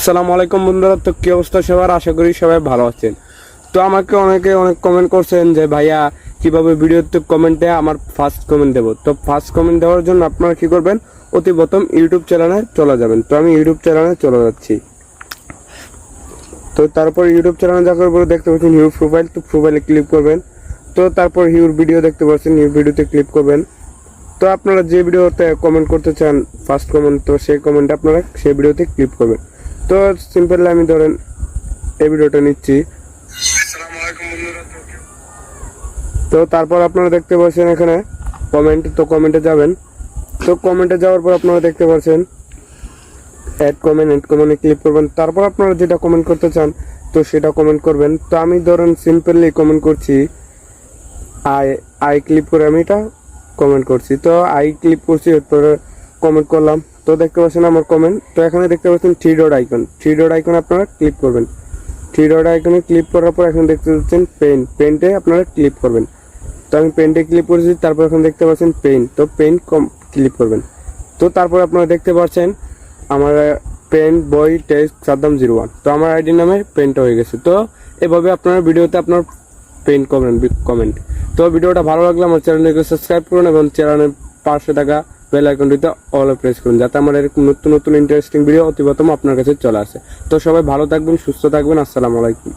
আসসালামু আলাইকুম বন্ধুরা, তো কি অবস্থা সবার? আশা করি সবাই ভালো আছেন। তো আমাকে অনেকে অনেক কমেন্ট করছেন যে, ভাইয়া, কীভাবে ভিডিওতে কমেন্টে আমার ফার্স্ট কমেন্ট দেবো। তো ফার্স্ট কমেন্ট দেওয়ার জন্য আপনারা কি করবেন? অতি প্রথম ইউটিউব চ্যানেলে চলে যাবেন। তো আমি ইউটিউব চ্যানেলে চলে যাচ্ছি। তো তারপর ইউটিউব চ্যানেলে যাওয়ার পরে দেখতে পাচ্ছেন হিউর প্রোফাইল তো প্রোফাইলে ক্লিক করবেন। তো তারপর হিউর ভিডিও দেখতে পাচ্ছেন, হিউর ভিডিওতে ক্লিক করবেন। তো আপনারা যে ভিডিওতে কমেন্ট করতে চান ফার্স্ট কমেন্ট তো সেই কমেন্ট আপনারা সেই ভিডিওতে ক্লিক করবেন। তো সিম্পল আমি ধরেন এই ভিডিওটা নিচ্ছি। তো তারপর আপনারা দেখতে পাচ্ছেন এখানে কমেন্ট তো কমেন্টে যাবেন। তো কমেন্টে যাওয়ার পর আপনারা দেখতে পাচ্ছেন অ্যাড কমেন্ট অ্যাড কমেন্টে ক্লিক করবেন। তারপর আপনারা যেটা কমেন্ট করতে চান তো সেটা কমেন্ট করবেন। তো আমি ধরেন সিম্পলি কমেন্ট করছি আই আই ক্লিক করে আমি এটা কমেন্ট করছি। তো আই ক্লিক করছি এরপরে কমেন্ট করলাম। তো দেখতে পাচ্ছেন আমার কমেন্ট তো এখানে দেখতে পাচ্ছেন three dot icon three dot icon আপনারা ক্লিক করবেন। থ্রি ডট আইকনে ক্লিক করার পর এখন দেখতে পাচ্ছেন পেন পেন্টে আপনারা ক্লিক করবেন। তো আমি পেন্টে ক্লিক করেছি, তারপর এখন দেখতে পাচ্ছেন পেন তো পেন কম ক্লিক করবেন। তো তারপর আপনারা দেখতে পাচ্ছেন আমার পেন বই টেস্ট সাদ্দাম জিরো ওয়ান তো আমার আইডি নামে পেনটা হয়ে গেছে। তো এভাবে আপনারা ভিডিওতে আপনার পেন করবেন কমেন্ট তো ভিডিওটা ভালো লাগলে আমার চ্যানেলটিকে সাবস্ক্রাইব করুন এবং চ্যানেলের পাশে থাকা বেল আইকনটিতে অল প্রেস করুন, যাতে আমার এরকম নতুন নতুন ইন্টারেস্টিং ভিডিও অতিবতম আপনার কাছে চলে আসে। তো সবাই ভালো থাকবেন, সুস্থ থাকবেন, আসসালামু আলাইকুম।